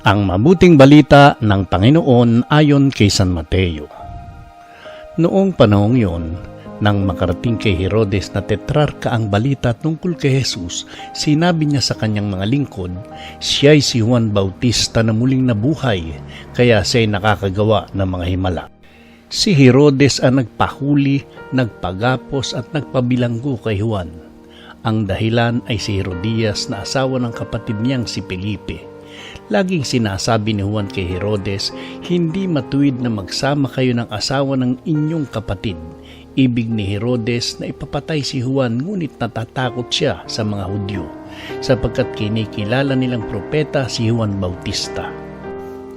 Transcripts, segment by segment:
Ang mabuting balita ng Panginoon ayon kay San Mateo. Noong panahong yon, nang makarating kay Herodes na tetrarka ang balita tungkol kay Jesus, sinabi niya sa kanyang mga lingkod, siya'y si Juan Bautista na muling nabuhay, kaya siya'y nakakagawa ng mga himala. Si Herodes ang nagpahuli, nagpagapos at nagpabilanggo kay Juan. Ang dahilan ay si Herodias na asawa ng kapatid niyang si Felipe. Laging sinasabi ni Juan kay Herodes, hindi matuwid na magsama kayo ng asawa ng inyong kapatid. Ibig ni Herodes na ipapatay si Juan ngunit natatakot siya sa mga Hudyo sapagkat kinikilala nilang propeta si Juan Bautista.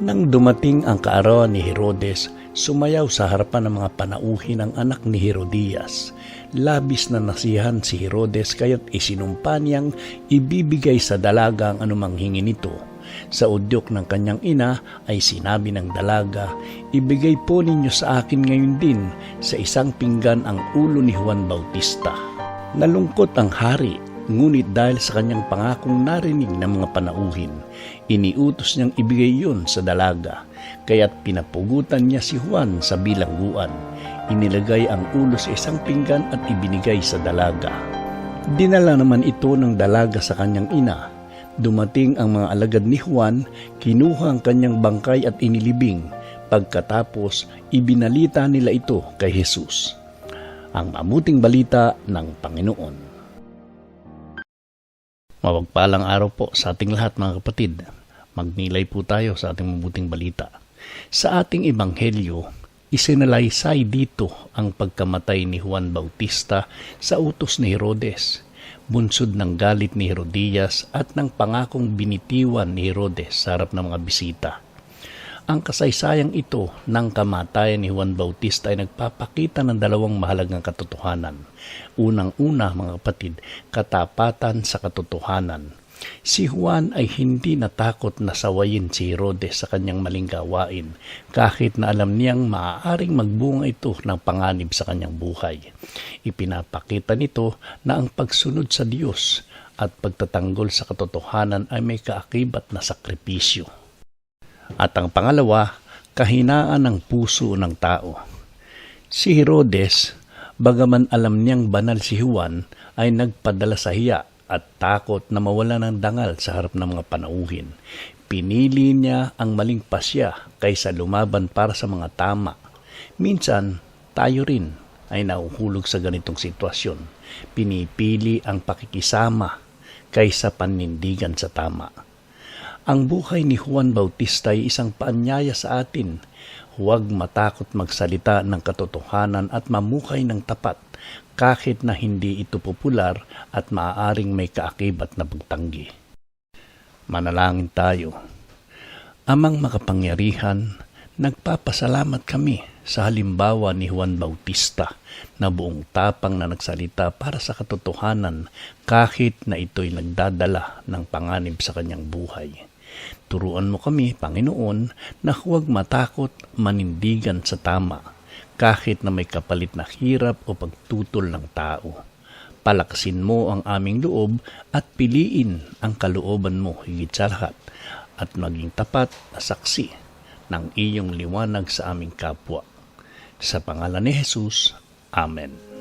Nang dumating ang kaarawan ni Herodes, sumayaw sa harapan ng mga panauhin ng anak ni Herodias. Labis na nasihan si Herodes kaya't isinumpa niyang ibibigay sa dalaga ang anumang hingi nito. Sa udyok ng kanyang ina ay sinabi ng dalaga, Ibigay po ninyo sa akin ngayon din sa isang pinggan ang ulo ni Juan Bautista. Nalungkot ang hari Ngunit dahil sa kanyang pangakong narinig ng mga panauhin, iniutos niyang ibigay yun sa dalaga, kaya't pinapugutan niya si Juan sa bilangguan. Inilagay ang ulo sa isang pinggan at ibinigay sa dalaga. Dinala naman ito ng dalaga sa kanyang ina. Dumating ang mga alagad ni Juan, kinuha ang kanyang bangkay at inilibing. Pagkatapos, ibinalita nila ito kay Jesus. Ang mamuting balita ng Panginoon. Mawagpalang araw po sa ating lahat mga kapatid. Magnilay po tayo sa ating mabuting balita. Sa ating ebanghelyo, isinalaysay dito ang pagkamatay ni Juan Bautista sa utos ni Herodes, bunsod ng galit ni Herodias at ng pangakong binitiwan ni Herodes sa harap ng mga bisita. Ang kasaysayang ito ng kamatayan ni Juan Bautista ay nagpapakita ng dalawang mahalagang katotohanan. Unang-una, mga kapatid, katapatan sa katotohanan. Si Juan ay hindi natakot na sawayin si Herodes sa kanyang maling gawain, kahit na alam niyang maaaring magbunga ito ng panganib sa kanyang buhay. Ipinapakita nito na ang pagsunod sa Diyos at pagtatanggol sa katotohanan ay may kaakibat na sakripisyo. At ang pangalawa, kahinaan ng puso ng tao. Si Herodes, bagaman alam niyang banal si Juan, ay nagpadala sa hiya at takot na mawala ng dangal sa harap ng mga panauhin. Pinili niya ang maling pasya kaysa lumaban para sa mga tama. Minsan, tayo rin ay nauhulog sa ganitong sitwasyon. Pinipili ang pakikisama kaysa panindigan sa tama. Ang buhay ni Juan Bautista ay isang paanyaya sa atin. Huwag matakot magsalita ng katotohanan at mamukay ng tapat kahit na hindi ito popular at maaaring may kaakibat na pagtanggi. Manalangin tayo. Amang makapangyarihan, nagpapasalamat kami sa halimbawa ni Juan Bautista na buong tapang na nagsalita para sa katotohanan kahit na ito'y nagdadala ng panganib sa kanyang buhay. Turuan mo kami, Panginoon, na huwag matakot manindigan sa tama, kahit na may kapalit na hirap o pagtutol ng tao. Palakasin mo ang aming loob at piliin ang kalooban mo higit sa lahat at maging tapat na saksi ng iyong liwanag sa aming kapwa. Sa pangalan ni Jesus, Amen.